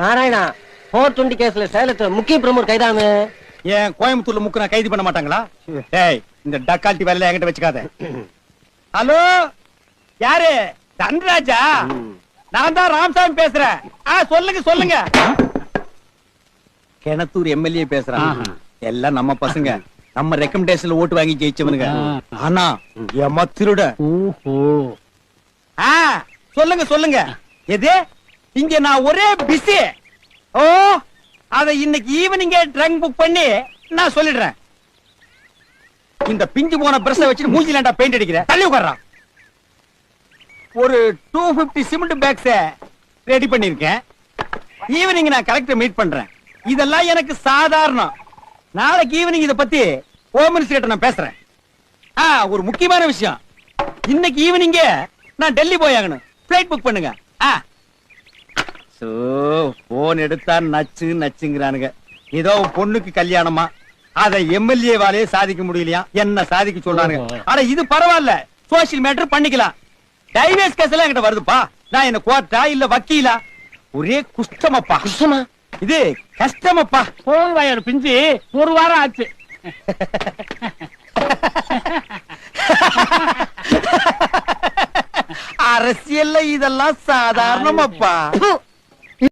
Narayana four twenty கேஸ்ல சேலத்துல முக்கிய பிரமுகர் கைதானு? ஏன் கோயம்புத்தூர்ல முக்கு நான் கைது பண்ண மாட்டாங்களா? ஏய் இந்த டக்கால்ட்டி வேலையில என்கிட்ட வச்சுக்காத. ஹலோ? யாரு? தன்ராஜா? நான் தான் ராமசாமி பேசுறேன். ஆ சொல்லுங்க சொல்லுங்க. கிணத்தூர் எம்எல்ஏ பேசுறான். எல்லாம் நம்ம பசங்க. நம்ம ரெக்கமெண்டேஷன்ல ஓட்டு வாங்கி ஜெயிச்சவனுங்க. ஆனா எம்ம திருட ஓஹோ. ஆ சொல்லுங்க சொல்லுங்க. எது? இங்க நான் ஒரே பிஸி ஓ அத இன்னைக்கு ஈவினிங்கே ட்ரங்க் புக் பண்ணி நான் சொல்லிடுறேன். இந்த பிஞ்சு போன பிரஷ வச்சு மூஞ்சிலாண்டா பெயிண்ட் அடிக்கிறேன் தள்ளி உட்கார்றான் ஒரு two fifty cement bags ready பண்ணிருக்கேன் ஈவினிங் நான் கலெக்டர் மீட் பண்றேன். இதெல்லாம் எனக்கு சாதாரணம். நாளைக்கு ஈவினிங் இதை பத்தி ஹோம் மினிஸ்டர் கிட்ட நான் பேசுறேன். ஆ ஒரு முக்கியமான விஷயம். இன்னைக்கு ஈவினிங்கே நான் டெல்லி போயாகணும். ஃப்ளைட் ஃபிளைட் புக் பண்ணுங்க. ஆ. சோ போன் எடுத்தா நச்சு நச்சுங்கிறானுங்க. ஏதோ பொண்ணுக்கு கல்யாணமா? அத எம்எல்ஏ வாலே சாதிக்க முடியலையா? என்ன சாதிக்க சொல்றானுங்க? ஆனா இது பரவாயில்ல. சோசியல் மேட்டர் பண்ணிக்கலாம். டைவேஸ் கேஸ் எல்லாம் என்கிட்ட வருதுப்பா. நான் என்ன கோர்ட்டா இல்ல வக்கீலா? ஒரே குஷ்டமப்பா. குஷ்டமா? இது கஷ்டமப்பா. போன் வயர் பிஞ்சு. ஒரு வாரம் ஆச்சு. அரசியல்ல இதெல்லாம் சாதாரணமாப்பா. ப்பு.